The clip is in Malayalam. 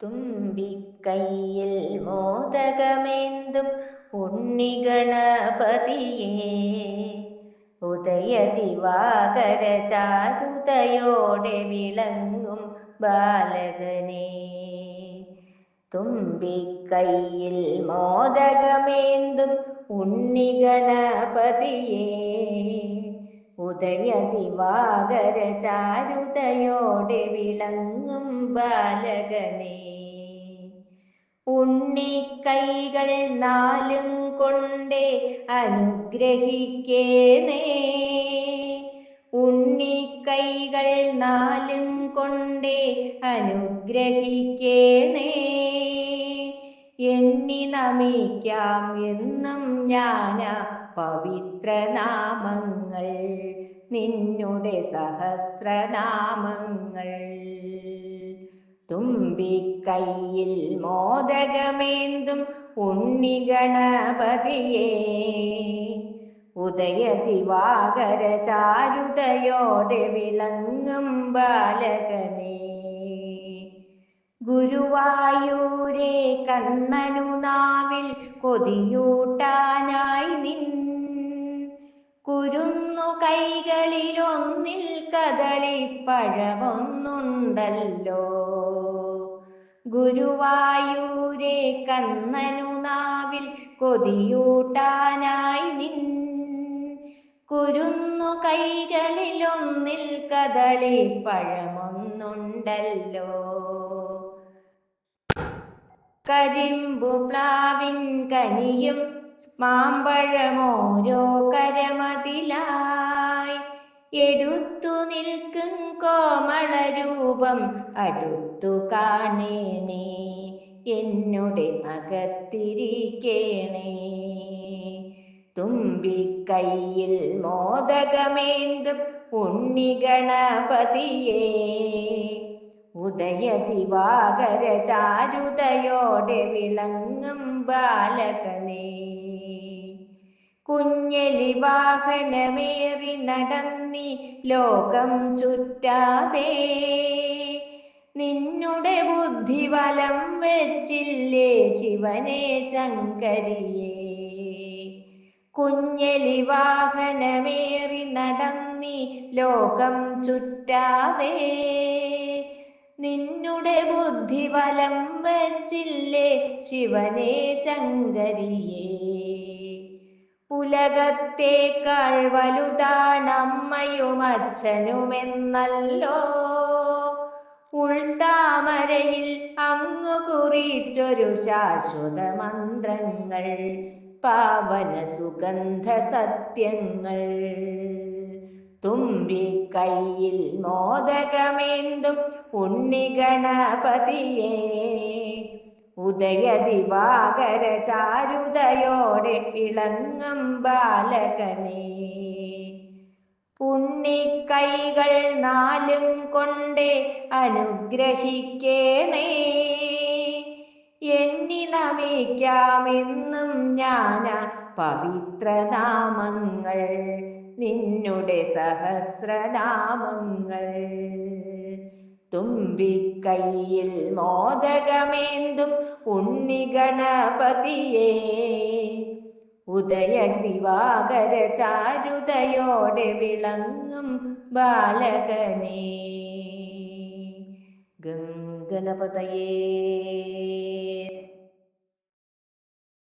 തുമ്പിക്കൈയിൽ മോദകമേന്തും ഉണ്ണിഗണപതിയേ ഉദയ ദിവാകര ചാരുതയോടെ വിളങ്ങും ബാലകനേ തുമ്പിക്കൈയിൽ മോദകമേന്തും ഉണ്ണിഗണപതിയേ ഉദയ ദിവാകര ചാരുതയോടെ വിളങ്ങും ബാലകനെ. ഉണ്ണിക്കൈകൾ നാലും കൊണ്ടേ അനുഗ്രഹിക്കേണേ. ഉണ്ണിക്കൈകൾ നാലും കൊണ്ടേ അനുഗ്രഹിക്കേണേ. എണ്ണി നമിക്കാം എന്നും ഞാന പവിത്രനാമങ്ങൾ നിന്നുടെ സഹസ്രനാമങ്ങൾ. തുമ്പിക്കൈയിൽ മോദകമേന്തും ഉണ്ണിഗണപതിയേ ഉദയ ദിവാകര ചാരുതയോടെ വിളങ്ങും ബാലകനേ. ഗുരുവായൂരേ കണ്ണനു നാവിൽ കൊതിയൂട്ടാനായി നിൻ. കുരുന്നു കൈകളിലൊന്നിൽ കദളിപ്പഴമൊന്നുണ്ടല്ലോ ഗുരുവായൂരേ കണ്ണനു നാവിൽ കൊതിയൂട്ടാനായി നിൻ. കുരുന്നു കൈകളിലൊന്നിൽ കദളിപ്പഴമൊന്നുണ്ടല്ലോ കരിമ്പു പ്ലാവിൻ കനിയും മാമ്പഴമോരോ കരമതിലായി. എടുത്തു നിൽക്കും കോമളരൂപം അടുത്തു കാണേണേ. എന്നുടെ അകത്തിരിക്കേണേ. തുമ്പിക്കൈയിൽ മോദകമേന്തും ഉണ്ണിഗണപതിയേ ഉദയ ദിവാകര ചാരുതയോടെ വിളങ്ങും ബാലകനേ. കുഞ്ഞലി വാഹനമേറി നടന്നി ലോകം ചുറ്റാതെ. നിന്നുടെ ബുദ്ധി വലം വെച്ചില്ലേ ശിവനെ ശങ്കരിയേ. കുഞ്ഞലി വാഹനമേറി നടന്നി ലോകം ചുറ്റാതെ. നിന്നുടെ ബുദ്ധി വലം വച്ചില്ലേ ശിവനെ ശങ്കരിയേ. പുലകത്തേക്കാൾ വലുതാണമ്മയും അച്ഛനുമെന്നല്ലോ. ഉൾത്താമരയിൽ അങ്ങു കുറിച്ചൊരു ശാശ്വത മന്ത്രങ്ങൾ പാവന സുഗന്ധ സത്യങ്ങൾ തുമ്പിക്കൈയിൽ മോദകമേന്തും ഉണ്ണിഗണപതിയേ. ഉദയ ദിവാകര ചാരുതയോടെ വിളങ്ങും ബാലകനേ. പുണ്ണിക്കൈകൾ നാലും കൊണ്ടേ അനുഗ്രഹിക്കേണേ. എണ്ണി നമിക്കാമെന്നും ഞാന പവിത്രനാമങ്ങൾ നിന്നുടെ സഹസ്രനാമങ്ങൾ. തുമ്പിക്കൈയിൽ മോദകമേന്തും ഉണ്ണിഗണപതിയേ. ഉദയ ദിവാകര ചാരുതയോടെ വിളങ്ങും ബാലകനേ. ഗംഗണപതയേ.